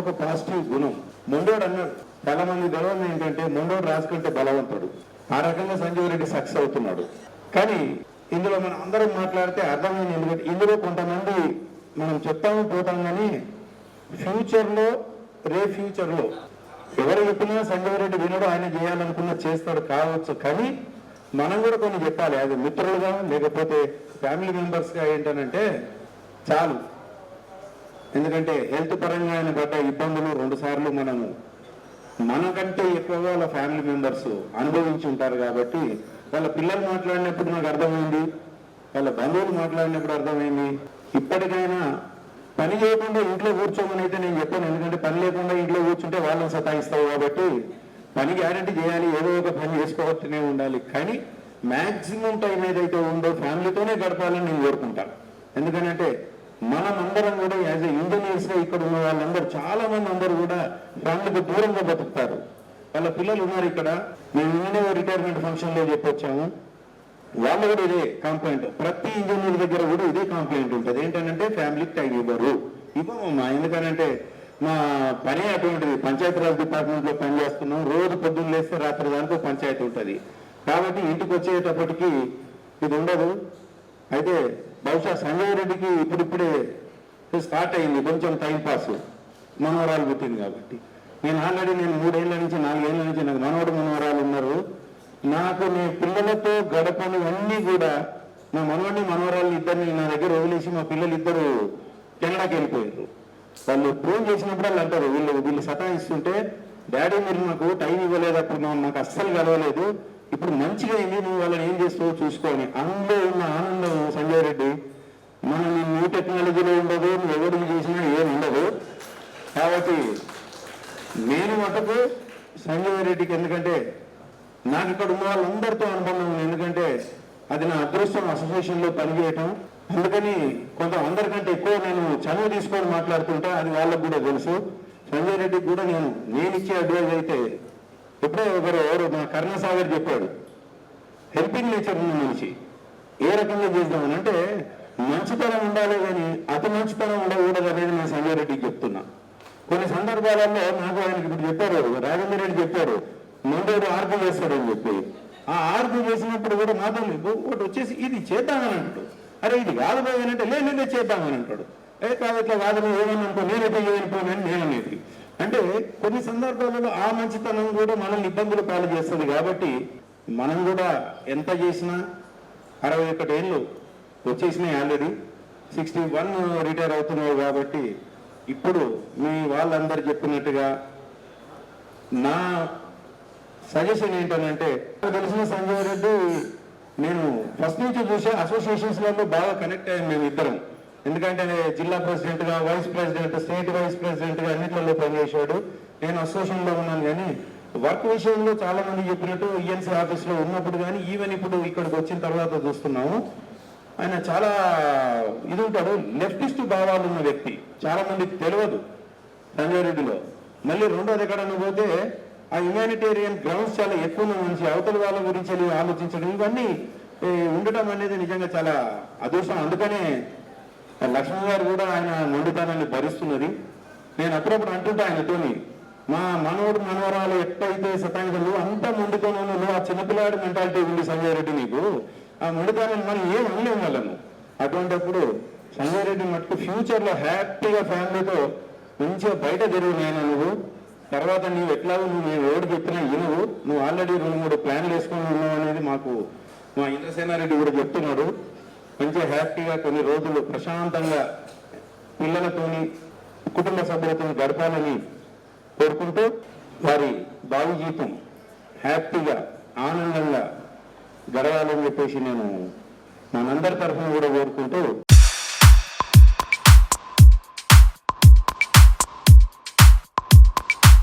ఒక పాజిటివ్ గుణం. మొండోడు అన్నాడు చాలా మంది గొడవలు ఏంటంటే మొండోడు రాసుకుంటే బలవంతుడు. ఆ రకంగా సంజీవ్ రెడ్డి సక్సెస్ అవుతున్నాడు. కానీ ఇందులో మనం అందరం మాట్లాడితే అర్థమైంది ఎందుకంటే ఇందులో కొంతమంది మనం చెప్తాము పోతాం కానీ ఫ్యూచర్లో రే ఫ్యూచర్లో ఎవరు చెప్పినా సంజయ్ రెడ్డి వినడు ఆయన చేయాలనుకున్న చేస్తాడు కావచ్చు కానీ మనం కూడా కొన్ని చెప్పాలి. అది మిత్రులుగా లేకపోతే ఫ్యామిలీ మెంబర్స్గా ఏంటనంటే చాలు. ఎందుకంటే హెల్త్ పరంగా ఆయన పడ్డ ఇబ్బందులు రెండు సార్లు మనము మనకంటే ఎక్కువగా వాళ్ళ ఫ్యామిలీ మెంబర్స్ అనుభవించి ఉంటారు కాబట్టి వాళ్ళ పిల్లలు మాట్లాడినప్పుడు నాకు అర్థమైంది వాళ్ళ బంధువులు మాట్లాడినప్పుడు అర్థమైంది. ఇప్పటికైనా పని చేయకుండా ఇంట్లో కూర్చోమని అయితే నేను చెప్పాను ఎందుకంటే పని లేకుండా ఇంట్లో కూర్చుంటే వాళ్ళని సతాయిస్తావు కాబట్టి పని గ్యారంటీ చేయాలి ఏదో ఒక పని చేసుకోవచ్చునే ఉండాలి. కానీ మ్యాక్సిమం టైం ఏదైతే ఉందో ఫ్యామిలీతోనే గడపాలని నేను కోరుకుంటాను. ఎందుకంటే మనమందరం కూడా యాజ్ ఎ ఇంజనీర్స్గా ఇక్కడ ఉన్న వాళ్ళందరూ చాలా మంది అందరూ కూడా ఫ్యామిలీకి దూరంగా బతుకుతారు. వాళ్ళ పిల్లలు ఉన్నారు ఇక్కడ. మేము ఇంజనీర్ రిటైర్మెంట్ ఫంక్షన్లో చెప్పొచ్చాము. వాళ్ళు కూడా ఇదే కంప్లైంట్. ప్రతి ఇంజనీర్ దగ్గర కూడా ఇదే కంప్లైంట్ ఉంటుంది. ఏంటంటే ఫ్యామిలీకి టైం ఇవ్వరు. ఇవ్వమమ్మా ఎందుకనంటే మా పని అటువంటిది. పంచాయతీరాజ్ డిపార్ట్మెంట్లో పనిచేస్తున్నాం పని చేస్తున్నాం. రోజు పొద్దున్న లేస్తే రాత్రి దానికి పంచాయతీ ఉంటుంది. కాబట్టి ఇంటికి వచ్చేటప్పటికి ఇది ఉండదు. అయితే బహుశా సంజయ్ రెడ్డికి ఇప్పుడిప్పుడే స్టార్ట్ అయింది కొంచెం టైం పాస్. మనవరాలు పుట్టింది కాబట్టి. నేను ఆల్రెడీ నేను మూడేళ్ళ నుంచి నాలుగేళ్ళ నుంచి నాకు మనవడు మనవరాలు ఉన్నారు. నాకు నీ పిల్లలతో గడపని అన్నీ కూడా నా మనవడిని మనవరాలు ఇద్దరిని నా దగ్గర వదిలేసి మా పిల్లలు ఇద్దరు కెనడాకి వెళ్ళిపోయారు. వాళ్ళు ఫోన్ చేసినప్పుడు వాళ్ళు అంటారు వీళ్ళు వీళ్ళు సతాయిస్తుంటే డాడీ మీరు నాకు టైం ఇవ్వలేదు అప్పుడు మా- నాకు అస్సలు కలవలేదు. ఇప్పుడు మంచిగా అయింది నువ్వు వాళ్ళని ఏం చేస్తావో చూసుకొని అందులో ఉన్న ఆనందం సంజయ్ రెడ్డి మనం న్యూ టెక్నాలజీలో ఉండదు నువ్వు ఎవరు చేసినా ఏం ఉండదు. కాబట్టి నేను మటుకు సంజయ్ రెడ్డికి ఎందుకంటే నాకు ఇక్కడ ఉన్న వాళ్ళందరితో అనుబంధం ఎందుకంటే అది నా అదృష్టం అసోసియేషన్లో పనిచేయటం. అందుకని కొంత అందరికంటే ఎక్కువ నేను చనువు తీసుకొని మాట్లాడుతుంటా అది వాళ్ళకు కూడా తెలుసు. సంజయ్ రెడ్డికి కూడా నేను నేను ఇచ్చే అడ్వైజ్ అయితే ఎప్పుడో ఒకరు ఎవరు మా కర్ణసాగర్ చెప్పాడు హెల్పింగ్ నేచర్ ఉన్న మనిషి ఏ రకంగా చేద్దామని అంటే మంచితనం ఉండాలి కానీ అతి మంచితనం ఉండకూడదు అనేది నేను సంజయ్ రెడ్డికి చెప్తున్నా. కొన్ని సందర్భాలలో నాకు ఆయనకి ఇప్పుడు చెప్పారు రాజేంద్ర రెడ్డి చెప్పారు ముందు ఆర్గ్యూ చేస్తాడని చెప్పి. ఆ ఆర్గ్యూ చేసినప్పుడు కూడా నాతో లేదు ఒకటి వచ్చేసి ఇది చేద్దామని అంటాడు. అరే ఇది కాదు బాయ్ అంటే లేదు చేద్దామని అంటాడు. ఏ కాదు ఇట్లా కాదు నువ్వు ఏమని అనుకో నేనైతే ఏమనుకోనని నేను అనేది. అంటే కొన్ని సందర్భాలలో ఆ మంచితనం కూడా మనల్ని ఇబ్బందులు పాలు చేస్తుంది కాబట్టి మనం కూడా ఎంత చేసినా అరవై ఒకటి ఏళ్ళు వచ్చేసినాయి ఆల్రెడీ సిక్స్టీ వన్ రిటైర్ అవుతున్నావు కాబట్టి ఇప్పుడు మీ వాళ్ళందరు చెప్పినట్టుగా నా సజెషన్ ఏంటంటే తెలిసిన సంజయ్ రెడ్డి నేను ఫస్ట్ నుంచి చూసే అసోసియేషన్స్లలో బాగా కనెక్ట్ అయ్యాను మేము ఇద్దరం. ఎందుకంటే జిల్లా ప్రెసిడెంట్గా వైస్ ప్రెసిడెంట్ స్టేట్ వైస్ ప్రెసిడెంట్గా అన్నిట్లలో పనిచేశాడు. నేను అసోసియేషన్లో ఉన్నాను కానీ వర్క్ విషయంలో చాలా మంది చెప్పినట్టు ఈఎన్సీ ఆఫీస్లో ఉన్నప్పుడు కానీ ఈవెన్ ఇప్పుడు ఇక్కడికి వచ్చిన తర్వాత చూస్తున్నాము. ఆయన చాలా ఇది ఉంటాడు లెఫ్టిస్ట్ భావాలు ఉన్న వ్యక్తి. చాలా మందికి తెలియదు సంజయ్ రెడ్డిలో మళ్ళీ రెండోది ఎక్కడన్నా పోతే ఆ హ్యుమానిటేరియన్ గ్రౌండ్స్ చాలా ఎక్కువ మంచి అవతల వాళ్ళ గురించి ఆలోచించడం ఇవన్నీ ఉండటం అనేది నిజంగా చాలా అదృష్టం. అందుకనే లక్ష్మణ్ గారు కూడా ఆయన మొండితనాన్ని భరిస్తున్నది. నేను అప్పుడప్పుడు అంటుంటా ఆయనతోని మా మనవడు మనవరాలు ఎట్టయితే శతాంగులు అంత మొండితనం నువ్వు ఆ చిన్నపిల్లాడి మెంటాలిటీ ఉంది సంజయ్ రెడ్డి నీకు. ఆ మొండితనాన్ని మనం ఏం అనలేము వాళ్ళను అటువంటిప్పుడు సంజయ్ రెడ్డి మటుకు ఫ్యూచర్లో హ్యాపీగా ఫ్యామిలీతో మంచిగా బయట తిరుగు నేను నువ్వు. తర్వాత నీవు ఎట్లాగో నువ్వు నేను ఎవరు చెప్పినా ఇనువు నువ్వు ఆల్రెడీ రెండు మూడు ప్లాన్లు వేసుకొని ఉన్నావు అనేది మాకు మా ఇంద్రసేనారెడ్డి కూడా చెప్తున్నాడు. మంచిగా హ్యాపీగా కొన్ని రోజులు ప్రశాంతంగా పిల్లలతోని కుటుంబ సభ్యులతో గడపాలని కోరుకుంటూ వారి బాగు జీవితం హ్యాపీగా ఆనందంగా గడవాలని చెప్పేసి నేను మనందరి తరఫున కూడా కోరుకుంటూ